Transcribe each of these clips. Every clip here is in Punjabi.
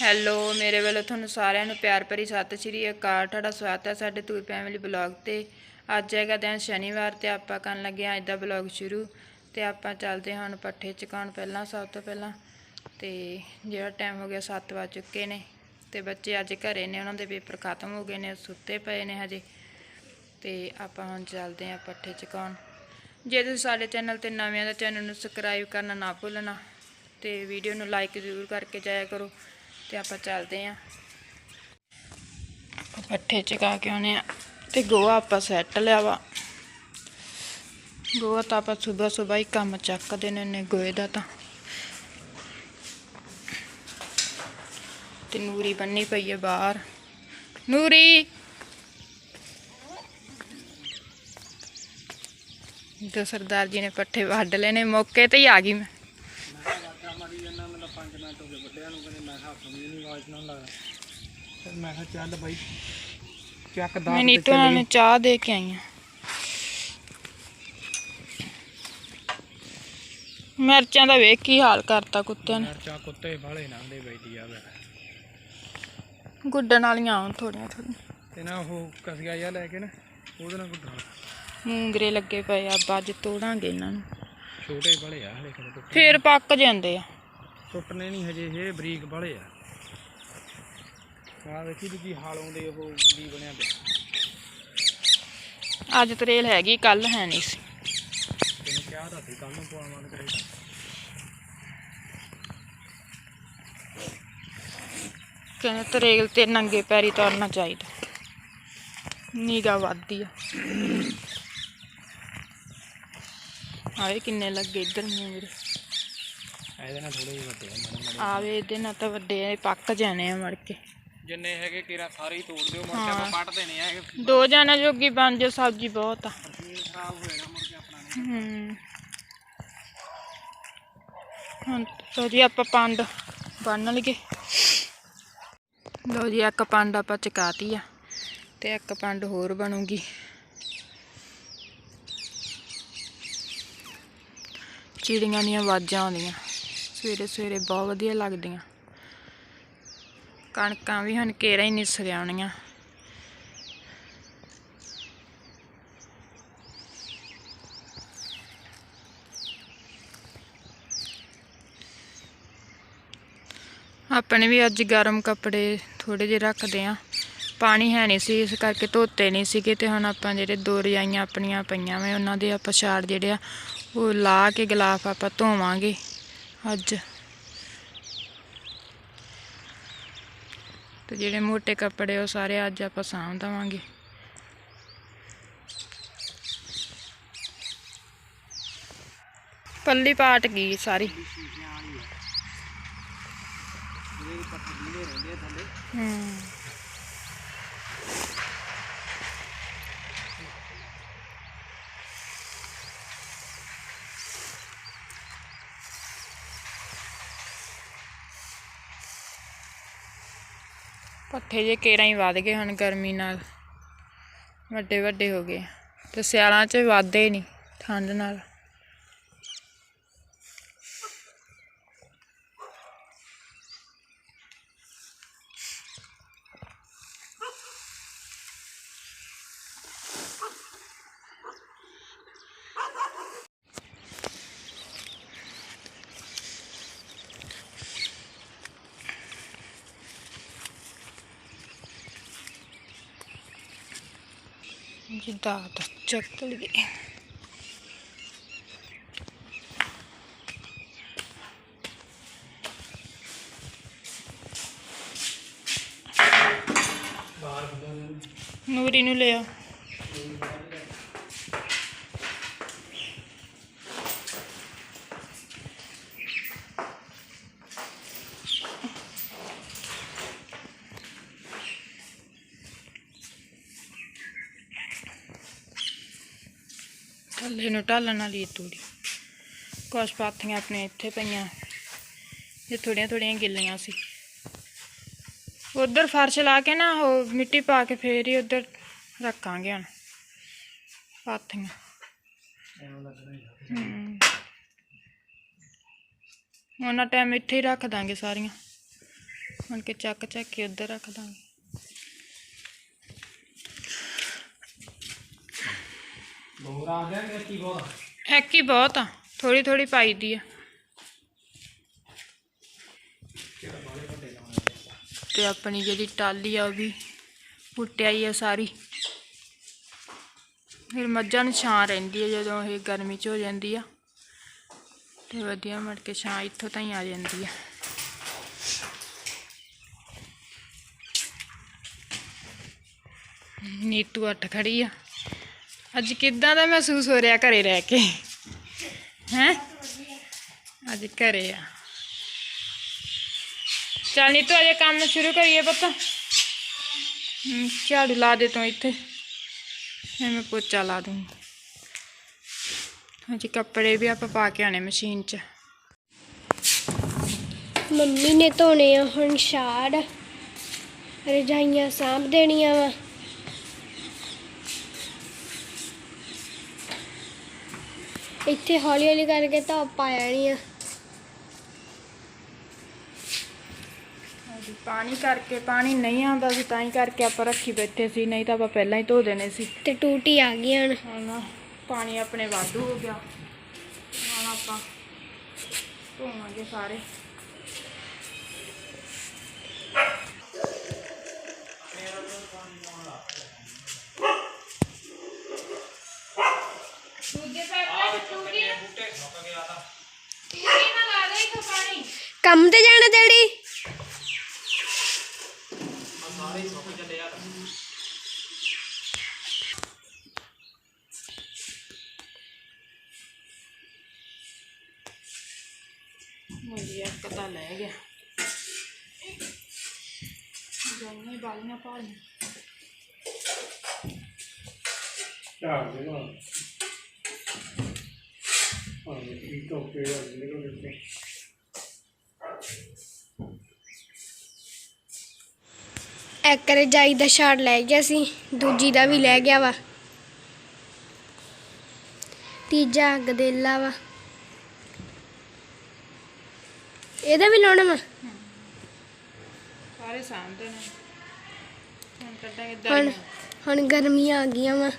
ਹੈਲੋ, ਮੇਰੇ ਵੱਲੋਂ ਤੁਹਾਨੂੰ ਸਾਰਿਆਂ ਨੂੰ ਪਿਆਰ ਭਰੀ ਸਤਿ ਸ਼੍ਰੀ ਅਕਾਲ। ਤੁਹਾਡਾ ਸਵਾਗਤ ਹੈ ਸਾਡੇ ਤੂਰ ਫੈਮਿਲੀ ਬਲੌਗ ਤੇ। ਅੱਜ ਹੈਗਾ ਦਿਨ ਸ਼ਨੀਵਾਰ ਤੇ ਆਪਾਂ ਕਰਨ ਲੱਗੇ ਹਾਂ ਅੱਜ ਦਾ ਬਲੌਗ ਸ਼ੁਰੂ। ਤੇ ਆਪਾਂ ਚੱਲਦੇ ਹਾਂ ਹੁਣ ਪੱਠੇ ਚਕਾਉਣ ਪਹਿਲਾਂ, ਸਭ ਤੋਂ ਪਹਿਲਾਂ। ਤੇ ਜਿਹੜਾ ਟਾਈਮ ਹੋ ਗਿਆ 7 ਵਜ ਚੁੱਕੇ ਨੇ। ਤੇ ਬੱਚੇ ਅੱਜ ਘਰੇ ਨੇ, ਉਹਨਾਂ ਦੇ ਪੇਪਰ ਖਤਮ ਹੋ ਗਏ ਨੇ, ਸੁੱਤੇ ਪਏ ਨੇ ਹਜੇ। ਤੇ ਆਪਾਂ ਹੁਣ ਚੱਲਦੇ ਹਾਂ ਪੱਠੇ ਚਕਾਉਣ। ਜੇ ਤੁਸੀਂ ਸਾਡੇ ਚੈਨਲ ਤੇ ਨਵੇਂ ਆ ਤਾਂ ਚੈਨਲ ਨੂੰ ਸਬਸਕ੍ਰਾਈਬ ਕਰਨਾ ਨਾ ਭੁੱਲਣਾ। ਤੇ ਵੀਡੀਓ ਨੂੰ ਲਾਈਕ ਜ਼ਰੂਰ ਕਰਕੇ ਜਾਇਆ ਕਰੋ। ਤੇ ਆਪਾਂ ਚੱਲਦੇ ਆਂ ਪੱਠੇ ਚਕਾ ਕੇ ਆਉਣੇ ਆ ਤੇ ਗੋਆ ਆਪਾਂ ਸੈੱਟ ਲਿਆ ਵਾ ਗੋਆ ਤਾਂ ਆਪਾਂ ਸਵੇਰ ਸਵੇਰ ਹੀ ਕੰਮ ਚੱਕਦੇ ਨੇ ਨੇ ਗੋਏ ਦਾ ਤਾਂ ਤੇ ਨੂਰੀ ਬੰਨੀ ਪਈ ਹੈ ਬਾਹਰ ਨੂਰੀ ਤੇ ਸਰਦਾਰ ਜੀ ਨੇ ਪੱਠੇ ਵੱਢ ਲਏ ਨੇ ਮੌਕੇ ਤੇ ਹੀ ਆ ਗਈ ਮੈਂ ਫਿਰ ਮੈਂ ਕਿਹਾ ਚੱਲ ਬਾਈ ਚੱਕ ਦਾ ਮੈਂ ਨੀਤੂ ਉਹਨਾਂ ਨੂੰ ਚਾਹ ਦੇ ਕੇ ਆਈ ਆ ਮਿਰਚਾਂ ਦਾ ਵੇਖ ਕੀ ਹਾਲ ਕਰਤਾ ਕੁੱਤਿਆਂ ਨੇ। ਚਾ ਕੁੱਤੇ ਵਾਲੇ ਨਾ ਦੇ ਬੈਠੀ ਆ ਵੇ। ਗੁੱਡਣ ਵਾਲੀਆਂ ਆਉਣ ਥੋੜੀਆਂ ਥੋੜੀਆਂ ਤੇ ਨਾ ਉਹ ਕਸੀਆ ਜਿਹਾ ਲੈ ਕੇ ਨਾ ਉਹਦੇ ਨਾਲ ਗੁੱਡਣਾ ਮੂੰਗਰੇ ਲੱਗੇ ਪਏ ਆ ਬਾਜ ਤੋੜਾਂਗੇ ਇਹਨਾਂ ਨੂੰ। ਛੋਟੇ ਵਾਲੇ ਆ ਹਲੇ ਕਿਤੇ। ਫੇਰ ਪੱਕ ਜਾਂਦੇ ਆ। ਟੁੱਟਣੇ ਨਹੀਂ ਹਜੇ ਇਹ ਬਰੀਕ ਵਾਲੇ ਆ। ਆ ਵੇਖੀ ਜੀ ਕੀ ਹਾਲ ਆਉਂਦੇ ਉਹ ਵੀ ਬਣਿਆ ਪਿਆ। ਅੱਜ ਤਰੇਲ ਹੈਗੀ ਕੱਲ ਹੈ ਨਹੀਂ ਸੀ। ਤੈਨੂੰ ਕਿਹਾ ਤਾਂ ਸੀ ਕੱਲ ਨੂੰ ਪਵਾਵਾਂਗੇ ਕਰੇ। ਕਹਿੰਦੇ ਤਰੇਲ ਤੇ ਨੰਗੇ ਪੈਰੀ ਤੁਰਨਾ ਚਾਹੀਦਾ। ਨੀਗਾ ਵੱਧਦੀ ਆ। ਆਏ ਕਿੰਨੇ ਲੱਗੇ ਇੱਧਰ ਮੂੰਗਰੇ ਇਹਦੇ ਨਾਲ ਥੋੜੇ ਜਿਹੇ ਵੱਡੇ ਆ ਮਾੜੇ ਮਾੜੇ। ਆਵੇ ਇਹਦੇ ਨਾਲ ਤਾਂ ਵੱਡੇ ਆ, ਇਹ ਪੱਕ ਜਾਣੇ ਆ ਮੜ ਕੇ। ਜਿੰਨੇ ਹੈਗੇ ਕੀਰਾ ਸਾਰੇ ਹੀ ਤੋੜ ਦਿਓ ਮੁੜ। ਕੇ ਆਪਾਂ ਪੱਟ ਦੇਣੇ ਆ ਇਹ। ਦੋ ਜਣਾ ਜੋਗੀ ਬਣ ਜਾ ਸਬਜ਼ੀ ਬਹੁਤ ਆ। ਖਰਾਬ ਹੋ ਜਾਣਾ ਮੁੜ ਕੇ ਆਪਣਾ ਨੇ ਹੂੰ। ਹੁਣ ਲੋ ਜੀ ਆਪਾਂ ਪੰਡ ਬੰਨ ਲਈਏ। ਲੋ ਜੀ ਇੱਕ ਪੰਡ ਆਪਾਂ ਚਕਾਤੀ ਆ ਤੇ ਇੱਕ ਪੰਡ ਹੋਰ ਬਣੂਗੀ। ਚਿੜੀਆਂ ਦੀਆਂ ਆਵਾਜ਼ਾਂ ਆਉਂਦੀਆਂ। ਸਵੇਰੇ ਸਵੇਰੇ ਬਹੁਤ ਵਧੀਆ ਲੱਗਦੀਆਂ। ਕਣਕਾਂ ਵੀ ਹੁਣ ਕੇਰਾ ਹੀ ਨਿਸਰ ਆਉਣੀਆਂ ਆਪਣੇ ਵੀ ਅੱਜ ਗਰਮ ਕੱਪੜੇ ਥੋੜੇ ਜਿਹੇ ਰੱਖਦੇ ਆ ਪਾਣੀ ਹੈ ਨਹੀਂ ਸੀ, ਇਸ ਕਰਕੇ ਧੋਤੇ ਨਹੀਂ ਸੀਗੇ ਤੇ ਹੁਣ ਆਪਾਂ ਜਿਹੜੇ ਦੋ ਰਜਾਈਆਂ ਆਪਣੀਆਂ ਪਈਆਂ ਵੇ, ਉਹਨਾਂ ਦੇ ਆਪਾਂ ਛਾੜ ਜਿਹੜੇ ਆ, ਉਹ ਲਾ ਕੇ ਗਲਾਫ ਆਪਾਂ ਧੋਵਾਂਗੇ। ਅੱਜ। ਤੇ ਜਿਹੜੇ ਮੋٹے ਕੱਪੜੇ ਉਹ ਸਾਰੇ ਅੱਜ ਆਪਾਂ ਸਾਂਭ ਦੇਵਾਂਗੇ। ਪੱਲੀ ਪਾਟ ਗਈ ਸਾਰੀ। ਹੂੰ। ਪੱਠੇ ਜੇ ਕੇਰਾਂ ਹੀ ਵੱਧ ਗਏ ਹੁਣ ਗਰਮੀ ਨਾਲ। ਵੱਡੇ ਵੱਡੇ ਹੋ ਗਏ। ਤੇ ਸਿਆਲਾਂ 'ਚ ਵੱਧਦੇ ਨਹੀਂ, ਠੰਡ ਨਾਲ। ਜਿੱਦਾਂ ਤਾਂ ਚੱਕ ਲਈਏ ਬਾਹਰ ਬੰਦਾ ਨੂਰੀ ਨੂੰ ਲਿਆ ਥੱਲੇ ਨੂੰ ਢਾਲਣ ਵਾਲੀ ਤੂੜੀ। ਕੁਛ ਪਾਥੀਆਂ ਆਪਣੇ ਇੱਥੇ ਪਈਆਂ। ਇਹ ਥੋੜੀਆਂ ਥੋੜੀਆਂ ਗਿੱਲੀਆਂ ਸੀ। ਉਧਰ ਫਰਸ਼ ਲਾ ਕੇ ਨਾ ਉਹ ਮਿੱਟੀ ਪਾ ਕੇ ਫੇਰ ਹੀ ਉਧਰ ਰੱਖਾਂਗੇ ਹੁਣ। ਪਾਥੀਆਂ। ਉਹਨਾਂ ਟਾਈਮ ਇੱਥੇ ਹੀ ਰੱਖ ਦਾਂਗੇ ਸਾਰੀਆਂ। ਹੁਣ ਕੇ ਚੱਕ ਚੱਕ ਕੇ ਉੱਧਰ ਰੱਖ ਦਾਂਗੇ। ਬੋਰਾ ਆ ਗਿਆ ਕਿ ਕੀ ਬੋਰਾ ਇੱਕ ਹੀ ਬਹੁਤ ਆ ਥੋੜੀ ਥੋੜੀ ਪਾਈ ਦੀ ਆ। ਤੇ ਆਪਣੀ ਜਿਹੜੀ ਟਾਲੀ ਆ ਉਹ ਵੀ ਪੁੱਟਿਆਈ ਆ ਸਾਰੀ। ਫਿਰ ਮੱਝਾਂ ਨੂੰ ਛਾਂ ਰਹਿੰਦੀ ਆ ਜਦੋਂ ਇਹ ਗਰਮੀ ਚ ਹੋ ਜਾਂਦੀ ਆ। ਤੇ ਵਧੀਆ ਮੜ ਕੇ ਛਾਂ ਇੱਥੋਂ ਤਾਈਂ ਆ ਜਾਂਦੀ ਆ। ਨੀਤੂ ਅੱਠ ਖੜੀ ਆ। ਅੱਜ ਕਿੱਦਾਂ ਦਾ ਮਹਿਸੂਸ ਹੋ ਰਿਹਾ ਘਰੇ ਰਹਿ ਕੇ? ਹੈ? ਅੱਜ ਘਰੇ ਆ। ਚੱਲ ਨੀਤੂ, ਅਜੇ ਕੰਮ ਸ਼ੁਰੂ ਕਰੀਏ ਪੁੱਤ। ਝਾੜੂ ਲਾ ਦੇ ਤੂੰ ਇੱਥੇ। ਮੈਂ ਪੋਚਾ ਲਾ ਦੂੰਗੀ। ਅਜੇ ਕੱਪੜੇ ਵੀ ਆਪਾਂ ਪਾ ਕੇ ਆਣੇ ਮਸ਼ੀਨ 'ਚ। ਮੰਮੀ ਨੇ ਧੋਣੇ ਆ ਹੁਣ ਛਾੜ ਰਜਾਈਆਂ ਸਾਂਭ ਦੇਣੀਆਂ ਵਾ। ਇੱਥੇ ਹੌਲੀ ਹੌਲੀ ਕਰਕੇ ਧੁੱਪ ਆ ਜਾਣੀ ਆ। ਹਾਂਜੀ, ਪਾਣੀ ਕਰਕੇ ਪਾਣੀ ਨਹੀਂ ਆਉਂਦਾ ਸੀ ਤਾਂ ਹੀ ਕਰਕੇ ਆਪਾਂ ਰੱਖੀ ਬੈਠੇ ਸੀ ਨਹੀਂ ਤਾਂ ਆਪਾਂ ਪਹਿਲਾਂ ਹੀ ਧੋ ਦੇਣੇ ਸੀ। ਤੇ ਟੂਟੀ ਆ ਗਈ ਹੁਣ। ਹੁਣ ਪਾਣੀ ਆਪਣੇ ਵਾਧੂ ਹੋ ਗਿਆ। ਹੁਣ ਆਪਾਂ ਧੋਵਾਂਗੇ ਸਾਰੇ। ਨਾ ਲਾ ਦੇ ਪਾਣੀ ਕੰਮ ਤੇ ਜਾਣਾ ਡੈਡੀ? ਇੱਕ ਤਾਂ ਲੈ ਗਿਆ। ਜਾਈਏ ਬਾਲੀਆਂ ਪਾਲੀਆਂ ਚਾਰ ਦੇ ਨਾ ਹਾਂ ਇਹ ਤੋਂ ਕੇ ਨਿਕਲ ਗਏ ਇੱਕ ਰਜਾਈ ਦਾ ਛਾੜ ਲੈ ਗਿਆ ਸੀ ਦੂਜੀ ਦਾ ਵੀ ਲੈ ਗਿਆ ਵਾ। ਤੀਜਾ ਗਦੇਲਾ ਵਾ। ਇਹਦਾ ਵੀ ਲਾਉਣਾ ਵਾ? ਸਾਰੇ ਸਾਂਭਦੇ ਨੇ। ਹੁਣ ਕੱਢਾਂਗੇ ਹੁਣ ਗਰਮੀਆਂ ਆ ਗਈਆਂ ਵਾ।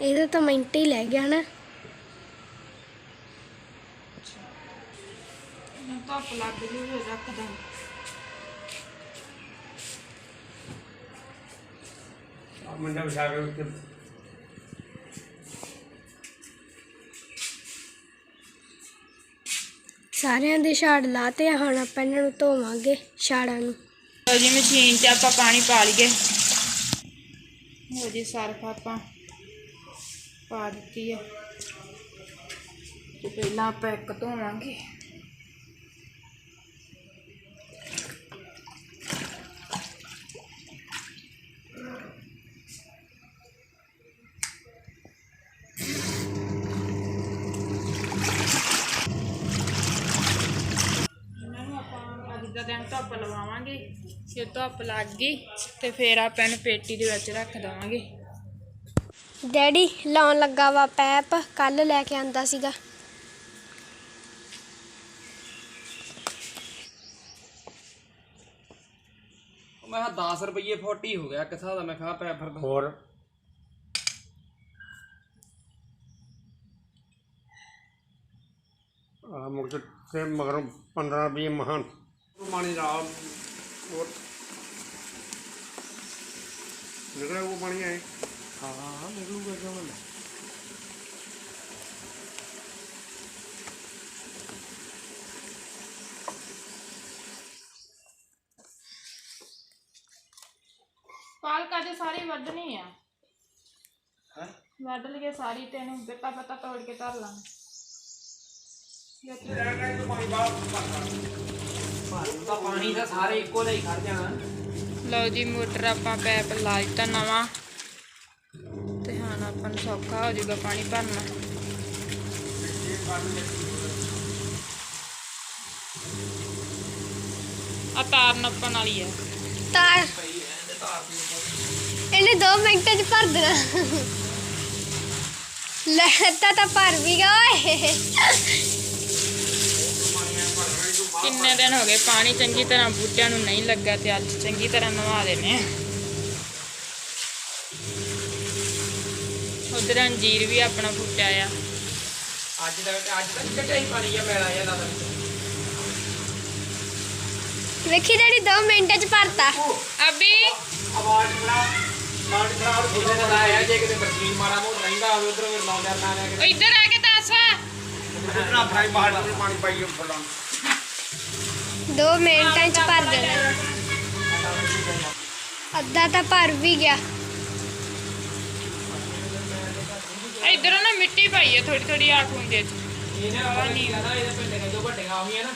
ਇਹਦਾ ਤਾਂ ਮਿੰਟ ਹੀ ਲੈ ਗਿਆ ਨਾ। ਹੁਣ ਧੁੱਪ ਲੱਗ ਜੂ ਫਿਰ ਰੱਖ ਦਾਂ। ਆ ਮੰਡਾ ਵਿਛਾ ਕੇ ਉੱਤੇ ਸਾਰਿਆਂ ਦੇ ਛਾੜ ਲਾਤੇ ਆ ਹੁਣ ਆਪਾਂ ਇਹਨਾਂ ਨੂੰ ਧੋਵਾਂਗੇ ਛਾੜਾਂ ਨੂੰ। ਲਓ ਜੀ ਮਸ਼ੀਨ 'ਚ ਆਪਾਂ ਪਾਣੀ ਪਾ ਲਈਏ। ਲਓ ਜੀ ਸਰਫ ਆਪਾਂ। ਪਾ ਦਿੱਤੀ ਹੈ ਤੇ ਪਹਿਲਾਂ ਆਪਾਂ ਇੱਕ ਧੋਵਾਂਗੇ। ਇਹਨਾਂ ਨੂੰ ਆਪਾਂ ਅੱਜ ਦਾ ਦਿਨ ਧੁੱਪ ਲਵਾਵਾਂਗੇ। ਜੇ ਧੁੱਪ ਲੱਗ ਗਈ ਤੇ ਫਿਰ ਆਪਾਂ ਇਹਨੂੰ ਪੇਟੀ ਦੇ ਵਿੱਚ ਰੱਖ ਦੇਵਾਂਗੇ। ਡੈਡੀ ਲਾਉਣ ਲੱਗਾ ਵਾ ਪੈਪ ਕੱਲ ਲੈ ਕੇ ਆਂਦਾ ਸੀਗਾ। ਮੈਂ ਕਿਹਾ 10 ਰੁਪਏ ਫੁੱਟ ਹੀ ਹੋ ਗਿਆ ਕਿਥਾ ਦਾ? ਮੈਂ ਕਿਹਾ ਪੈ ਫਿਰ ਹੋਰ। ਆ ਮੁਕਤ ਤੇ ਮਗਰ 15 20 ਮਹਾਨ। ਪਾਣੀ ਦਾ ਹੋਰ। ਨਿਕਲਿਆ ਉਹ ਪਾਣੀ ਆਏ। ਹਾਂ ਹਾਂ ਨਿਕਲੂਗਾ ਕਿਉਂ ਨਾ ਪਾਲਕ ਅੱਜ ਸਾਰੀ ਵੱਢਣੀ ਆ। ਵੱਢ ਲਈਏ ਸਾਰੀ ਤੇ ਇਹਨੂੰ ਬਿੱਤਾ ਪੱਤਾ ਤੋੜ ਕੇ ਧਰ ਲਾਂਗੇ। ਤਾਂ ਪਾਣੀ ਦਾ ਸਾਰੇ ਇੱਕੋ ਜਿਹਾ ਹੀ ਖੜ ਜਾਣਾ। ਲਓ ਜੀ ਮੋਟਰ ਆਪਾਂ ਪੈਪ ਲਾ ਦਿੱਤਾ ਨਵਾਂ। ਸੌਖਾ ਹੋ ਜਾਊਗਾ ਪਾਣੀ ਭਰਨਾ ਆ ਤਾਰ ਨੱਪਣ ਵਾਲੀ ਆ ਤਾਰ ਇਹਨੇ 2 ਮਿੰਟਾਂ 'ਚ ਭਰ ਦੇਣਾ ਲੈ ਤਾਂ ਤਾਂ ਭਰ ਵੀ ਗਿਆ ਓਏ ਕਿੰਨੇ ਦਿਨ ਹੋ ਗਏ ਪਾਣੀ ਚੰਗੀ ਤਰ੍ਹਾਂ ਬੂਟਿਆਂ ਨੂੰ ਨਹੀਂ ਲੱਗਾ ਤੇ ਅੱਜ ਚੰਗੀ ਤਰ੍ਹਾਂ ਨਵਾ ਦੇਣੇ ਆ ਉਧਰ ਅੰਜੀਰ ਵੀ ਆਪਣਾ ਫੁੱਟਿਆ ਆ। ਅੱਜ ਤੱਕ ਅੱਜ ਕੱਟਿਆ ਹੀ ਪਾਣੀ ਆ ਮੈਲਾ ਜਿਹਾ ਦਾ ਵੇਖੀ ਡੈਡੀ 2 ਮਿੰਟਾਂ ਚ ਭਰਤਾ। ਅਬੀ ਆਵਾਜ਼ ਬਣਾ ਬਣਾ ਔਰ ਇਹਨੇ ਤਾਂ ਲਾਇਆ ਜੇ ਕਿਤੇ ਮਸ਼ੀਨ ਮਾੜਾ ਮੋਟ ਰਹਿੰਦਾ ਹੋਵੇ ਉਧਰ ਫਿਰ ਲਾਉਂਦਾ ਨਾ ਉਹ ਇੱਧਰ ਆ ਕੇ ਦੱਸ। ਬਣਾ ਫਰਾਈ ਬਾਹਰ ਨੂੰ ਪਾਣੀ ਪਾਈਏ ਫੜਾਂ 2 ਮਿੰਟਾਂ ਚ ਭਰ ਦੇਣਾ। ਅੱਧਾ ਤਾਂ ਭਰ ਵੀ ਗਿਆ। ਇੱਧਰੋਂ ਨਾ ਮਿੱਟੀ ਪਾਈ ਹੈ ਥੋੜੀ ਥੋੜੀ ਆ ਖੂੰਜੇ ਚ ਇਹਨੇ ਵਾਲਾ ਨਹੀਂ ਨਾ ਇਹਦੇ ਪਿੰਡ ਦੇ ਜੋ ਵੱਡੀਆਂ ਹੋਈਆਂ ਨਾ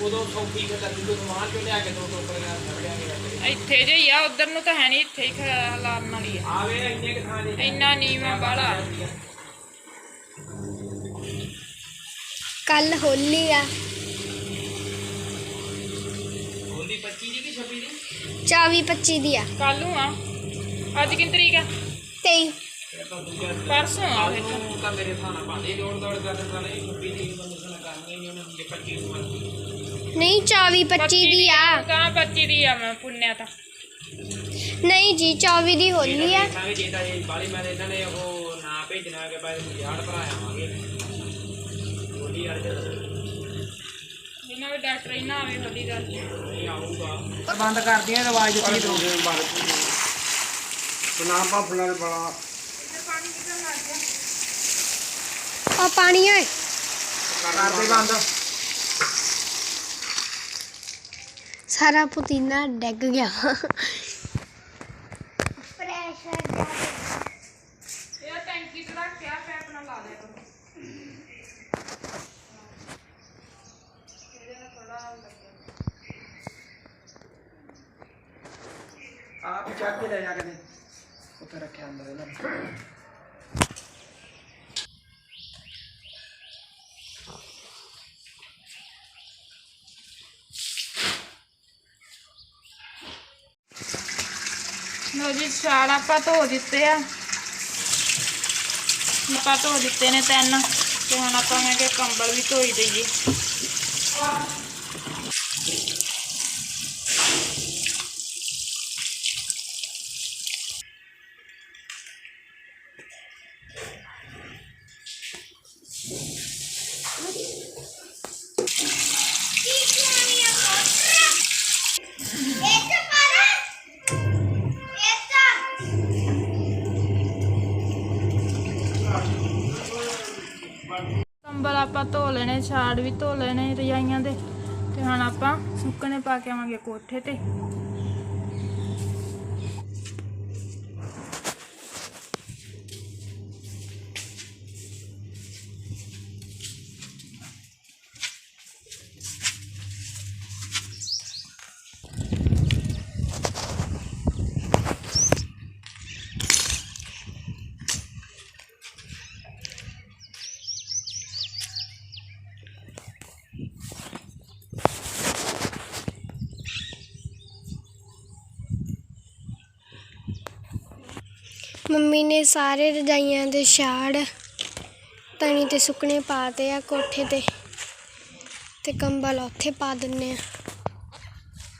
ਉਦੋਂ ਸੌਖੀ ਕਿ ਤੱਕ ਤੋਂ ਸਮਾਨ ਚੋਂ ਲਿਆ ਕੇ ਦੋ ਟੋਕਰੀਆਂ ਫੜਿਆ ਕੇ ਰੱਖਦੇ ਇੱਥੇ ਜੇ ਹੀ ਆ ਉਧਰ ਨੂੰ ਤਾਂ ਹੈ ਨਹੀਂ ਇੱਥੇ ਹੀ ਖਲਾਰਨ ਵਾਲੀ ਆ ਆਵੇ ਇੰਨੇ ਕਿ ਥਾਂ ਦੇ ਇੰਨਾ ਨੀਵਾਂ ਬਾਲਾ ਕੱਲ ਹੋਲੀ ਆ ਹੋਲੀ 25 ਦੀ ਕਿ 26 ਦੀ 24 25 ਦੀ ਆ ਕੱਲ ਨੂੰ ਆ ਅੱਜ ਕਿੰਨੀ ਤਰੀਕ ਆ 23 ਇਹ ਤਾਂ ਦੂਜਾ ਪਰਸੋਂ ਆ ਫਿਰ ਤਾਂ। ਉਹ ਤਾਂ ਮੇਰੇ ਥਾਣਾ ਪਾਉਂਦੇ ਜੋੜ ਦੌੜ ਕਰਦੇ ਸਾਲੇ 26 ਦੀ ਬੰਦੇ ਸੁਣਾ ਕਰਨੀ ਨਹੀਂ ਉਹਨੇ 25 ਨੂੰ ਮੰਨ ਨਹੀਂ 24 25 ਦੀ ਆ। ਤਾਂ 25 ਦੀ ਆ ਮੈਂ ਪੁੰਨਿਆ ਤਾਂ। ਨਹੀਂ ਜੀ 24 ਦੀ ਹੋਲੀ ਆ। ਮੈਂ ਵੀ ਜੇਤਾ ਇਹ ਬਾਲੀ ਮੈਂ ਇਹਨਾਂ ਨੇ ਉਹ ਨਾ ਭੇਜਣਾ ਕਿ ਵਿੱਚ ਯਾਰ ਭਰਾ ਆਵਾਂਗੇ। ਹੋਲੀ ਯਾਰ ਜਿੰਨਾ ਵੀ ਡਾਕਟਰ ਹੀ ਨਾ ਆਵੇ ਹੋਲੀ ਦਾ ਨਹੀਂ ਆਊਗਾ। ਬੰਦ ਕਰਦੀਆਂ ਤੋਂ। ਬਣਾ ਬਣਾ ਆ ਪਾਣੀ ਓਏ ਕਰਦੇ ਬੰਦ। ਸਾਰਾ ਪੁਦੀਨਾ ਡਿੱਗ ਗਿਆ ਇਹ ਟੈਂਕੀ ਚ ਰੱਖ ਕੇ ਆ ਪੈਪ ਨਾਲ ਲਾ ਦਿਆ ਕਰੋ ਆਪ ਚੱਕ ਕੇ ਲੈ ਜਾ ਕੇ ਉੱਥੇ ਰੱਖਿਆ ਅੰਦਰ ਇਹਨਾਂ ਨੇ ਲੋ ਜੀ, ਛਾਲ ਆਪਾਂ ਧੋ ਦਿੱਤੇ ਆ। ਆਪਾਂ ਧੋ ਦਿੱਤੇ ਨੇ ਤਿੰਨ, ਤੇ ਹੁਣ ਆਪਾਂ ਮੈਂ ਕਿ ਕੰਬਲ ਵੀ ਧੋਈ ਦਈਏ। ਕੋਠੇ ਤੇ। ਮੰਮੀ ਨੇ ਸਾਰੇ ਰਜਾਈਆਂ ਦੇ ਛਾੜ ਤਣੀ ਤੇ ਸੁੱਕਣੇ ਪਾਤੇ ਆ ਕੋਠੇ ਤੇ ਤੇ ਕੰਬਲ ਉੱਥੇ ਪਾ ਦਿੰਨੇ ਆ।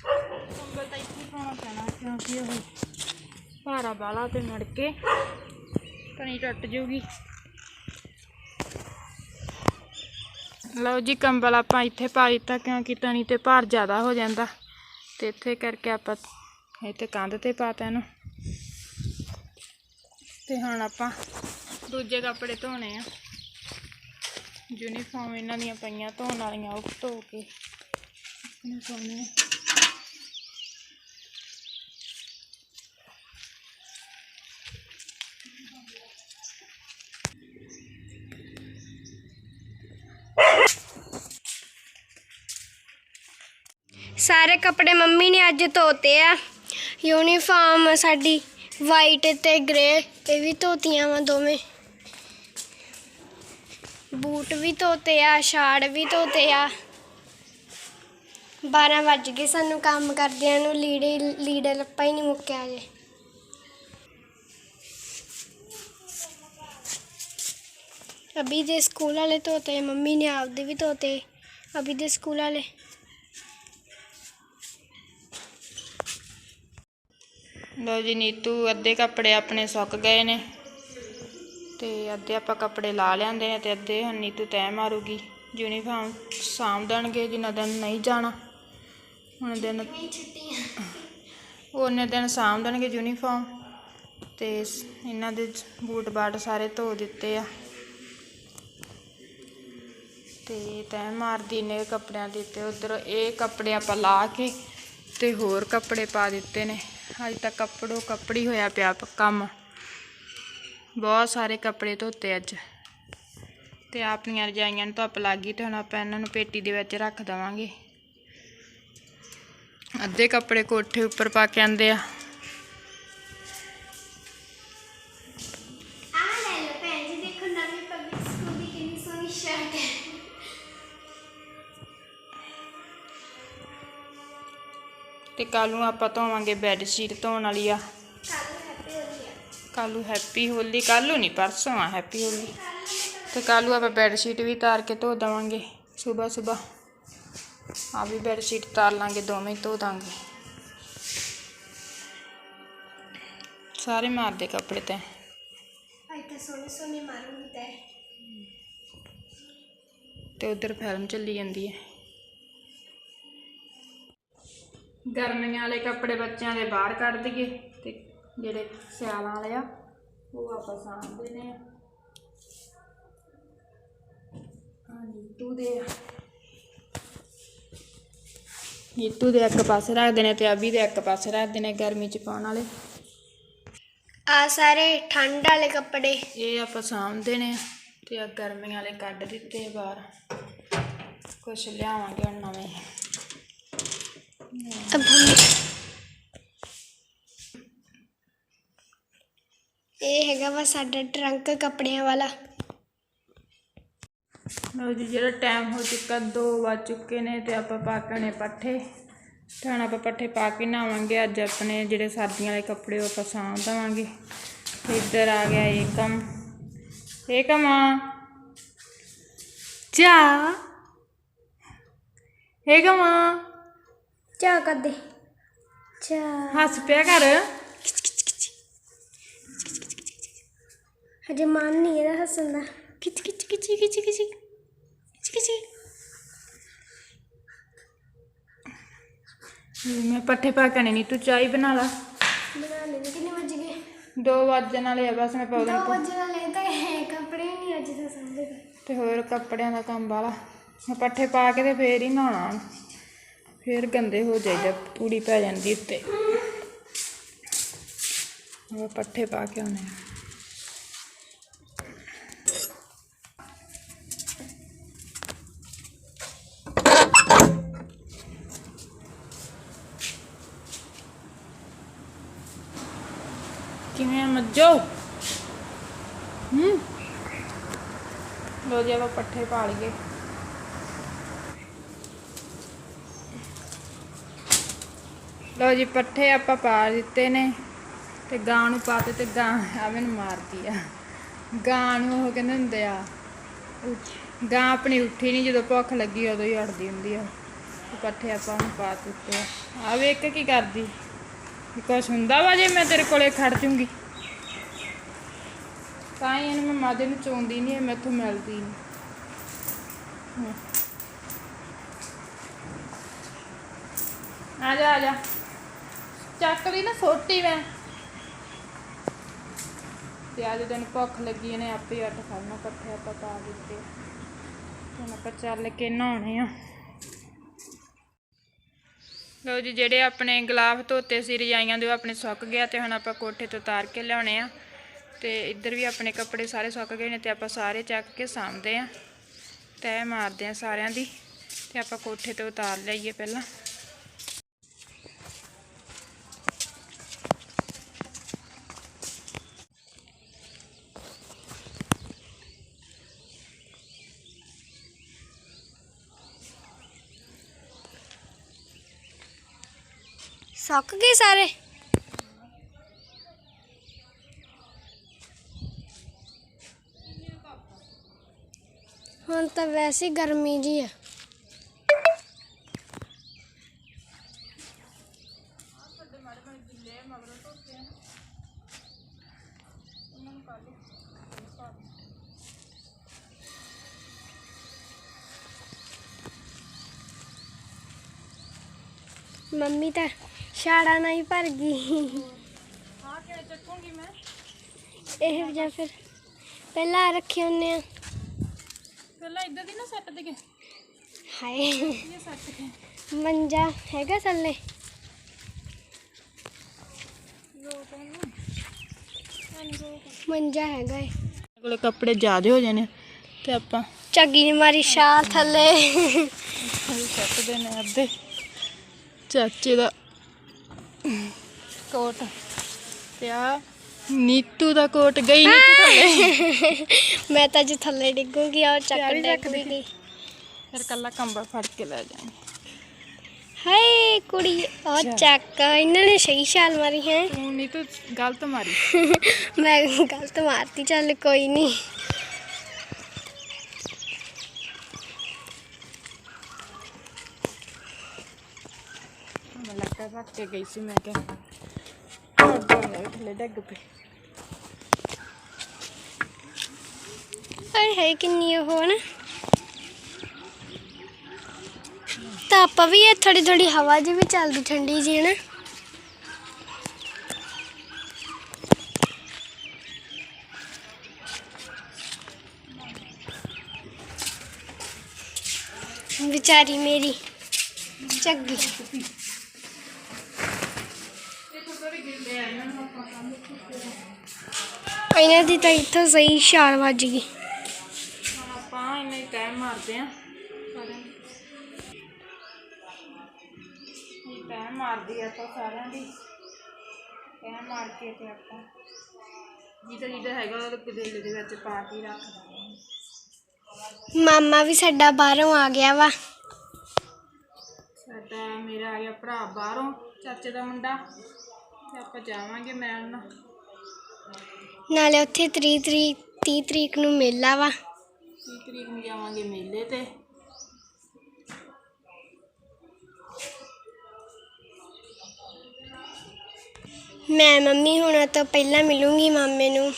ਕੰਬਲ ਤਾਂ ਇੱਥੇ ਪਾਉਣਾ ਪੈਣਾ ਕਿਉਂਕਿ ਉਹ ਭਾਰਾ ਬਾਲਾ ਤੇ ਮੜ ਕੇ ਤਣੀ ਟੁੱਟ ਜੂਗੀ ਲਓ ਜੀ, ਕੰਬਲ ਆਪਾਂ ਇੱਥੇ ਪਾ ਦਿੱਤਾ ਕਿਉਂਕਿ ਤਣੀ ਤੇ ਭਾਰ ਜ਼ਿਆਦਾ ਹੋ ਜਾਂਦਾ ਤੇ ਇੱਥੇ ਕਰਕੇ ਆਪਾਂ ਇੱਥੇ ਕੰਧ ਤੇ ਪਾਤਾ ਇਹਨੂੰ। ਤੇ ਹੁਣ ਆਪਾਂ ਦੂਜੇ ਕੱਪੜੇ ਧੋਣੇ ਆ। ਯੂਨੀਫਾਰਮ ਇਹਨਾਂ ਦੀਆਂ ਪਈਆਂ, ਧੋਣ ਵਾਲੀਆਂ, ਉਹ ਧੋ ਕੇ ਇਹਨੂੰ ਸੋਨੇ ਸਾਰੇ ਕੱਪੜੇ ਮੰਮੀ ਨੇ ਅੱਜ ਧੋਤੇ ਆ। ਯੂਨੀਫਾਰਮ ਸਾਡੀ ਵਾਈਟ ਤੇ ਗ੍ਰੇ, ਇਹ ਵੀ ਧੋਤੀਆਂ ਵਾ ਦੋਵੇਂ। ਬੂਟ ਵੀ ਧੋਤੇ ਆ ਛਾੜ ਵੀ ਧੋਤੇ ਆ। 12 ਵੱਜ ਗਏ ਸਾਨੂੰ ਕੰਮ ਕਰਦਿਆਂ ਨੂੰ, ਲੀੜੇ ਲੀੜੇ ਲੱਪਾ ਹੀ ਨਹੀਂ ਮੁੱਕਿਆ ਜੇ ਅਭੀ ਦੇ ਸਕੂਲ ਵਾਲੇ ਧੋਤੇ, ਮੰਮੀ ਨੇ ਆਪਦੇ ਵੀ ਧੋਤੇ, ਅਭੀ ਦੇ ਸਕੂਲ ਵਾਲੇ। ਲੋ ਜੀ ਨੀਤੂ ਅੱਧੇ ਕੱਪੜੇ ਆਪਣੇ ਸੁੱਕ ਗਏ ਨੇ ਤੇ ਅੱਧੇ ਆਪਾਂ ਕੱਪੜੇ ਲਾ ਲਿਆਂਦੇ ਨੇ ਤੇ ਅੱਧੇ ਹੁਣ ਨੀਤੂ ਤੈਅ ਮਾਰੂਗੀ। ਯੂਨੀਫਾਰਮ ਸਾਂਭ ਦੇਣਗੇ ਜਿੰਨਾ ਦਿਨ ਨਹੀਂ ਜਾਣਾ। ਹੁਣ ਦਿਨ ਉਹਨੇ ਦਿਨ ਸਾਂਭ ਦੇਣਗੇ ਯੂਨੀਫਾਰਮ ਤੇ ਇਹਨਾਂ ਦੇ ਬੂਟ ਬਾਟ ਸਾਰੇ ਧੋ ਦਿੱਤੇ ਆ। ਤੇ ਤੈਅ ਮਾਰਦੀ ਨੇ ਕੱਪੜਿਆਂ ਦੇ ਤੇ ਉਧਰ ਇਹ ਕੱਪੜੇ ਆਪਾਂ ਲਾ ਕੇ ਤੇ ਹੋਰ ਕੱਪੜੇ ਪਾ ਦਿੱਤੇ ਨੇ। ਅੱਜ ਤਾਂ ਕੱਪੜੋ ਕੱਪੜੀ ਹੋਇਆ ਪਿਆ ਕੰਮ। ਬਹੁਤ ਸਾਰੇ ਕੱਪੜੇ ਧੋਤੇ ਅੱਜ। ਤੇ ਆਪਣੀਆਂ ਰਜਾਈਆਂ ਨੂੰ ਧੁੱਪ ਲੱਗ ਗਈ ਤੇ ਹੁਣ ਆਪਾਂ ਇਹਨਾਂ ਨੂੰ ਪੇਟੀ ਦੇ ਵਿੱਚ ਰੱਖ ਦੇਵਾਂਗੇ। ਅੱਧੇ ਕੱਪੜੇ ਕੋਠੇ ਉੱਪਰ ਪਾ ਕੇ ਆਂਦੇ ਆ। ਤੇ ਕੱਲ ਨੂੰ ਆਪਾਂ ਧੋਵਾਂਗੇ ਬੈੱਡ ਸ਼ੀਟ ਧੋਣ ਵਾਲੀ ਆ। ਕੱਲ ਹੈਪੀ ਹੋਲੀ ਹੈ ਕੱਲ ਨੂੰ ਹੈਪੀ ਹੋਲੀ। ਕੱਲ ਨੂੰ ਨਹੀਂ ਪਰਸੋਂ ਆ ਹੈਪੀ ਹੋਲੀ। ਤੇ ਕੱਲ ਨੂੰ ਆਪਾਂ ਬੈੱਡ ਸ਼ੀਟ ਵੀ ਤਾਰ ਕੇ ਧੋ ਦੇਵਾਂਗੇ ਸਵੇਰ ਸਵੇਰ ਆ ਵੀ ਬੈੱਡ ਸ਼ੀਟ ਤਾਰ ਲਾਂਗੇ ਦੋਵੇਂ ਧੋ ਦਾਂਗੇ। ਸਾਰੇ ਮਾਰਦੇ ਕੱਪੜੇ ਤੇ। ਅੱਜ ਤਾਂ ਸੋਹਣੇ ਸੋਹਣੇ ਮਾਰੂੰਗੀ ਤੇ। ਤੇ ਉਧਰ ਫਿਲਮ ਚੱਲੀ ਜਾਂਦੀ ਹੈ। ਗਰਮੀਆਂ ਵਾਲੇ ਕੱਪੜੇ ਬੱਚਿਆਂ ਦੇ ਬਾਹਰ ਕੱਢ ਦਈਏ ਤੇ ਜਿਹੜੇ ਸਿਆਲਾਂ ਵਾਲੇ ਆ ਉਹ ਆਪਾਂ ਸਾਂਭਦੇ ਨੇ। ਹਾਂਜੀ ਤੂੰ ਦੇ ਨੀਤੂ ਦੇ ਇੱਕ ਪਾਸੇ ਰੱਖਦੇ ਨੇ ਤੇ ਅਭੀ ਦੇ ਇੱਕ ਪਾਸੇ ਰੱਖਦੇ ਨੇ ਗਰਮੀ ਚ ਪਾਉਣ ਵਾਲੇ। ਆ ਸਾਰੇ ਠੰਡ ਵਾਲੇ ਕੱਪੜੇ। ਇਹ ਆਪਾਂ ਸਾਂਭਦੇ ਨੇ ਤੇ ਆ ਗਰਮੀਆਂ ਵਾਲੇ ਕੱਢ ਦਿੱਤੇ ਬਾਹਰ। ਕੁਛ ਲਿਆਵਾਂਗੇ ਨਵੇਂ। ਇਹ ਹੈਗਾ ਵਾ ਸਾਡਾ ਟਰੰਕ ਕੱਪੜਿਆਂ ਵਾਲਾ। ਲਓ ਜੀ, ਜਿਹੜਾ ਟਾਈਮ ਹੋ ਚੁੱਕਾ 2 ਵੱਜ ਚੁੱਕੇ ਨੇ ਤੇ ਆਪਾਂ ਪਾਕਣੇ ਪੱਠੇ। ਤੇ ਹੁਣ ਆਪਾਂ ਪੱਠੇ ਪਾ ਕੇ ਨਹਾਵਾਂਗੇ। ਅੱਜ ਆਪਣੇ ਜਿਹੜੇ ਸਰਦੀਆਂ ਵਾਲੇ ਕੱਪੜੇ, ਉਹ ਆਪਾਂ ਸਾਂਭ ਦੇਵਾਂਗੇ। ਇੱਧਰ ਆ ਗਿਆ ਏਕਮ ਏਕਮ ਚਾ ਏਕਮ ਚਾ ਕਰਦੇ। ਚਾ ਹੱਸ ਪਿਆ ਕਰ। ਹਜੇ ਮਨ ਨਹੀਂ ਇਹਦਾ ਹੱਸਣ ਦਾ। ਕਿਚ ਕਿਚ ਕਿਚ ਕਿਚ ਕਿਚ ਕਿਚ ਕਿਚ ਮੈਂ ਪੱਠੇ ਪਾ ਕੇ ਨਹੀਂ ਤੂੰ ਚਾਹ ਹੀ ਬਣਾ ਲਾ। ਬਣਾ ਲੈਣੇ ਕਿੰਨੇ ਵਜ ਗਏ? 2 ਵਜੇ ਨਾਲੇ ਆ ਬਸ ਮੈਂ ਪਾਉ ਦੋ ਦੇਣ ਵਜੇ ਵਾਲੇ ਤਾਂ ਕੱਪੜੇ ਨਹੀਂ ਅੱਜ ਤਾਂ ਸੰਭੇ। ਤੇ ਹੋਰ ਕੱਪੜਿਆਂ ਦਾ ਕੰਮ ਵਾਲਾ। ਮੈਂ ਪੱਠੇ ਪਾ ਕੇ ਤੇ ਫੇਰ ਹੀ ਨਹਾਉਣਾ ਫਿਰ ਗੰਦੇ ਹੋ ਜਾਈਦਾ, ਪੂੜੀ ਪੈ ਜਾਂਦੀ ਉੱਤੇ। ਉਹ ਪੱਠੇ ਪਾ ਕੇ ਆਉਣੇ ਕਿਵੇਂ ਆ ਮੱਜੋ ਹੂੰ? ਲੋ ਜੀ ਆਪਾਂ ਪੱਠੇ ਪਾ ਲਈਏ। ਲੋ ਜੀ, ਪੱਠੇ ਆਪਾਂ ਪਾ ਦਿੱਤੇ ਨੇ ਤੇ ਗਾਂ ਨੂੰ ਪਾਤੇ ਤੇ ਗਾਂ ਆ ਮੈਨੂੰ ਮਾਰਦੀ ਆ। ਗਾਂ ਨੂੰ ਉਹ ਕਹਿੰਦੇ ਹੁੰਦੇ ਆ ਗਾਂ ਆਪਣੀ ਉੱਠੀ ਨਹੀਂ ਜਦੋਂ ਭੁੱਖ ਲੱਗੀ ਉਦੋਂ ਹੀ ਉੱਠਦੀ ਹੁੰਦੀ ਆ। ਪੱਠੇ ਆਪਾਂ ਨੂੰ ਪਾ ਦਿੱਤੇ ਆ। ਵੇਖ ਕੀ ਕਰਦੀ? ਕੁਛ ਹੁੰਦਾ ਵਾ ਜੇ ਮੈਂ ਤੇਰੇ ਕੋਲੇ ਖੜ ਜੂੰਗੀ? ਤਾਂ ਹੀ ਇਹਨੂੰ ਮੈਂ ਮਾਦੇ ਨੂੰ ਚੋਂਦੀ ਨਹੀਂ ਇਹ ਮੈਥੋਂ ਮਿਲਦੀ ਨਹੀਂ ਆ ਜਾ ਆ ਜਾ। ਚੱਕ ਲਈ ਨਾ ਸੋਟੀ ਮੈਂ। ਤੇ ਅੱਜ ਦਿਨ ਭੁੱਖ ਲੱਗੀ ਇਹਨੇ ਆਪੇ ਹੀ ਅੱਟ ਖਾਣਾ ਆਪਾਂ ਪਾ ਦਿੱਤੇ। ਹੁਣ ਆਪਾਂ ਚੱਲ ਕੇ ਨਹਾਉਣੇ ਆ। ਲਓ ਜੀ, ਜਿਹੜੇ ਆਪਣੇ ਗਲਾਫ ਧੋਤੇ ਸੀ, ਰਜਾਈਆਂ ਦੇ ਉਹ ਆਪਣੇ ਸੁੱਕ ਗਿਆ ਤੇ ਹੁਣ ਆਪਾਂ ਕੋਠੇ ਤੋਂ ਉਤਾਰ ਕੇ ਲਿਆਉਣੇ ਆ। ਤੇ ਇੱਧਰ ਵੀ ਆਪਣੇ ਕੱਪੜੇ ਸਾਰੇ ਸੁੱਕ ਗਏ ਨੇ ਤੇ ਆਪਾਂ ਸਾਰੇ ਚੱਕ ਕੇ ਸਾਂਭਦੇ ਆ। ਤੈਅ ਮਾਰਦੇ ਆ ਸਾਰਿਆਂ ਦੀ ਤੇ ਆਪਾਂ ਕੋਠੇ ਤੋਂ ਉਤਾਰ ਲਈਏ ਪਹਿਲਾਂ। ਪੱਕ ਗਏ ਸਾਰੇ? ਹੁਣ ਤਾਂ ਵੈਸੇ ਗਰਮੀ ਜੀ ਆ। ਮੰਮੀ ਤਾਂ ਛਾੜਾ ਨਾਲ ਹੀ ਭਰ ਗਈ ਹਾਂ ਕਿਵੇਂ ਚੱਕੂਗੀ ਮੈਂ? ਇਹ ਜਾਂ ਫਿਰ ਪਹਿਲਾਂ ਰੱਖੇ ਹੁੰਨੇ ਆ। ਪਹਿਲਾਂ ਇੱਧਰ ਦੀ ਨਾ ਸੱਟ ਦੇ ਕੇ। ਹਾਏ। ਇਹ ਸੱਟ ਕੇ ਮੰਜਾ ਹੈਗਾ ਥੱਲੇ। ਮੰਜਾ ਹੈਗਾ ਏ। ਕੋਲੇ ਕੱਪੜੇ ਜ਼ਿਆਦੇ ਹੋ ਜਾਣੇ ਤੇ ਆਪਾਂ ਝੱਗੀ ਨੇ ਮਾਰੀ ਛਾਲ ਥੱਲੇ। ਸੱਟ ਦੇ ਨੇ ਅੱਧੇ। ਚਾਚੇ ਦਾ ਕੋਟ ਤੇ ਆ ਨੀਤੂ ਦਾ ਕੋਟ ਗਈ ਨੀਤੂ ਥੱਲੇ ਮੈਂ ਤਾਂ ਜੀ ਥੱਲੇ ਡਿੱਗੂਗੀ ਆ ਚੱਕ ਪਿਆਰੀ ਰੱਖ ਦੇ। ਡਿੱਗੂਗੀ ਫਿਰ ਕੱਲਾ ਕੰਬਲ ਫੜ ਕੇ ਲੈ ਜਾਵਾਂਗੇ ਹਾਏ ਕੁੜੀ ਉਹ ਚੱਕ ਇਹਨਾਂ ਨੇ ਸਹੀ ਛਾਲ ਮਾਰੀ ਹੈ ਤੂੰ ਨੀਤੂ ਗਲਤ ਮਾਰੀ ਮੈਂ ਗਲਤ ਮਾਰਤੀ ਚੱਲ ਕੋਈ ਨਹੀਂ ਮੈਂ ਲੱਗਾ ਰੱਖ ਕੇ ਗਈ ਸੀ ਮੈਂ ਵੀ ਥੱਲੇ ਡੱਗ ਪਏ ਹਾਏ ਹਾਏ, ਕਿੰਨੀ ਉਹ ਨਾ। ਤਾਂ ਆਪਾਂ ਵੀ ਇਹ ਥੋੜੀ ਥੋੜੀ ਹਵਾ ਜੀ ਵੀ ਚੱਲਦੀ ਠੰਡੀ ਜੀ ਨਾ। ਵਿਚਾਰੀ ਮੇਰੀ ਝੱਗੀ ਇਹਨਾਂ ਦੀ ਤਾਂ ਇੱਥੋਂ ਸਹੀ ਛਾਲ ਵੱਜ ਗਈ। ਆਪਾਂ ਹੀ ਟਾਈਮ ਮਾਰਦੇ ਆ ਟਾਈਮ ਮਾਰਦੀ ਆ ਆਪਾਂ ਸਾਰਿਆਂ ਦੀ। ਟਾਈਮ ਮਾਰ ਕੇ ਤੇ ਆਪਾਂ ਜਿਹਦਾ ਜਿਹਦਾ ਹੈਗਾ ਉਹ ਪਤੀਲੇ ਦੇ ਵਿੱਚ ਪਾ ਕੇ ਰੱਖ ਮਾਮਾ ਵੀ ਸਾਡਾ ਬਾਹਰੋਂ ਆ ਗਿਆ ਵਾ। ਸਾਡਾ ਮੇਰਾ ਆ ਗਿਆ ਭਰਾ ਬਾਹਰੋਂ ਚਾਚੇ ਦਾ ਮੁੰਡਾ। ਤੇ ਆਪਾਂ ਜਾਵਾਂਗੇ ਮੈਂ ਨਾਲੇ। ਉੱਥੇ 30 ਤਰੀਕ 30 ਤਰੀਕ ਨੂੰ ਮੇਲਾ ਵਾ। 30 ਤਰੀਕ ਨੂੰ ਜਾਵਾਂਗੇ ਮੇਲੇ ਤੇ। ਮੈਂ ਮੰਮੀ ਹੁਣਾਂ ਤੋਂ ਪਹਿਲਾਂ ਮਿਲੂੰਗੀ ਮਾਮੇ ਨੂੰ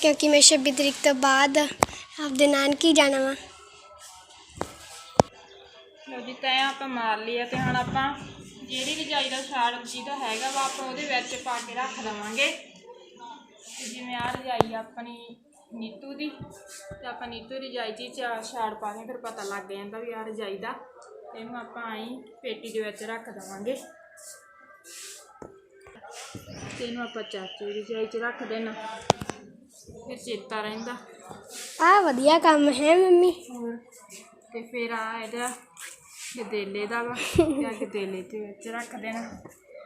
ਕਿਉਂਕਿ ਮੈਂ 26 ਤਰੀਕ ਤੋਂ ਬਾਅਦ ਆਪਦੇ ਨਾਨਕੀ ਜਾਣਾ ਵਾ। ਲਓ ਜੀ ਤੈਂ ਆਪਾਂ ਮਾਰ ਲਈ ਆ ਤੇ ਹੁਣ ਆਪਾਂ ਜਿਹੜੀ ਰਜਾਈ ਦਾ ਛਾੜ ਜਿਹਦਾ ਹੈਗਾ ਵਾ ਆਪਾਂ ਉਹਦੇ ਵਿੱਚ ਪਾ ਕੇ ਰੱਖ ਦਵਾਂਗੇ ਤੇ ਜਿਵੇਂ ਆ ਰਜਾਈ ਆ ਆਪਣੀ ਨੀਤੂ ਦੀ ਤੇ ਆਪਾਂ ਨੀਤੂ ਦੀ ਰਜਾਈ 'ਚ ਹੀ ਚਾ- ਛਾੜ ਪਾ ਕੇ ਫਿਰ ਪਤਾ ਲੱਗ ਜਾਂਦਾ ਵੀ ਆ ਰਜਾਈ ਦਾ। ਤੇ ਇਹਨੂੰ ਆਪਾਂ ਆਈ ਪੇਟੀ ਦੇ ਵਿੱਚ ਰੱਖ ਦਵਾਂਗੇ। ਤੇ ਇਹਨੂੰ ਆਪਾਂ ਚਾਚੂ ਦੀ ਰਜਾਈ 'ਚ ਰੱਖ ਦੇਣਾ। ਫਿਰ ਚੇਤਾ ਰਹਿੰਦਾ। ਆਹ ਵਧੀਆ ਕੰਮ ਹੈ ਮੰਮੀ। ਤੇ ਫਿਰ ਆ ਇਹਦਾ ਗਦੇਲੇ ਦਾ ਵਾ ਆਹ ਗਦੇਲੇ ਦੇ ਵਿੱਚ ਰੱਖ ਦੇਣਾ।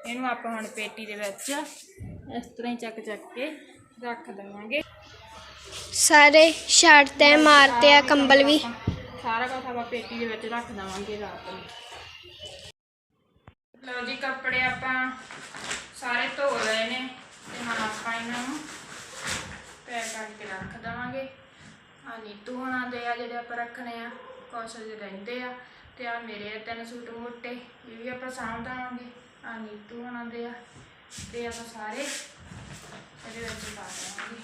ਇਹਨੂੰ ਆਪਾਂ ਹੁਣ ਪੇਟੀ ਦੇ ਵਿੱਚ ਇਸ ਤਰ੍ਹਾਂ ਹੀ ਚੱਕ ਚੱਕ ਕੇ ਰੱਖ ਦੇਵਾਂਗੇ। ਸਾਰੇ ਛਾੜ ਤੈ ਮਾਰਤੇ ਆ ਕੰਬਲ ਵੀ। ਸਾਰਾ ਕੁਝ ਆਪਾਂ ਪੇਟੀ ਦੇ ਵਿੱਚ ਰੱਖ ਦੇਵਾਂਗੇ ਰਾਤ ਨੂੰ। ਲਓ ਜੀ ਕੱਪੜੇ ਆਪਾਂ ਸਾਰੇ ਧੋ ਲਏ ਨੇ ਤੇ ਹੁਣ ਆਪਾਂ ਇਹਨਾਂ ਨੂੰ ਪੈਕ ਕਰਕੇ ਰੱਖ ਦੇਵਾਂਗੇ। ਆ ਨੀਤੂ ਹੋਣਾ ਦੇ ਆ ਜਿਹੜੇ ਆਪਾਂ ਰੱਖਣੇ ਆ ਕੁਛ ਜਿਹੇ ਰਹਿੰਦੇ ਆ। ਤੇ ਆ ਮੇਰੇ ਆ ਤਿੰਨ ਸੂਟ ਮੋਟੇ, ਇਹ ਵੀ ਆਪਾਂ ਸਾਂਭ ਦੇਵਾਂਗੇ ਆ ਨੀਤੂ ਹੋਣਾ ਦੇ ਆ ਤੇ ਆਪਾਂ ਸਾਰੇ। ਇਹਦੇ ਵਿੱਚ ਪਾ ਦੇਵਾਂਗੇ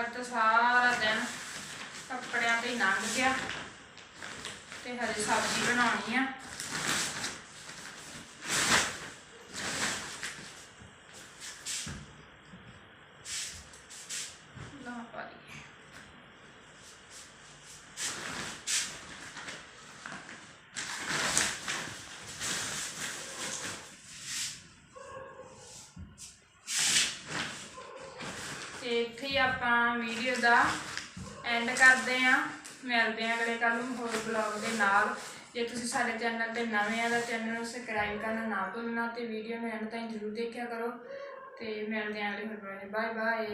ਅੱਜ ਤਾਂ ਸਾਰਾ ਦਿਨ ਕੱਪੜਿਆਂ ਤੇ ਹੀ ਲੰਘ ਗਿਆ। ਤੇ ਹਜੇ ਸਬਜ਼ੀ ਬਣਾਉਣੀ ਆ ਲਾ ਪਾ ਲਈਏ ਤੇ ਇੱਥੇ ਹੀ ਆਪਾਂ ਵੀਡੀਓ ਦਾ ਐਂਡ ਕਰਦੇ ਆਂ ਮਿਲਦੇ ਆਂ ਅਗਲੇ ਕੱਲ ਨੂੰ ਹੋਰ ਬਲੌਗ ਦੇ ਨਾਲ। ਜੇ ਤੁਸੀਂ ਸਾਡੇ ਚੈਨਲ ਤੇ ਨਵੇਂ ਆ ਤਾਂ ਚੈਨਲ ਨੂੰ ਸਬਸਕ੍ਰਾਈਬ ਕਰਨਾ ਨਾ ਭੁੱਲਣਾ ਤੇ ਵੀਡੀਓ ਨੂੰ ਐਂਡ ਤਾਈਂ ਜ਼ਰੂਰ ਦੇਖਿਆ ਕਰੋ। ਤੇ ਮਿਲਦੇ ਆਂ ਅਗਲੇ ਹੋਰ ਬਾਏ ਬਾਏ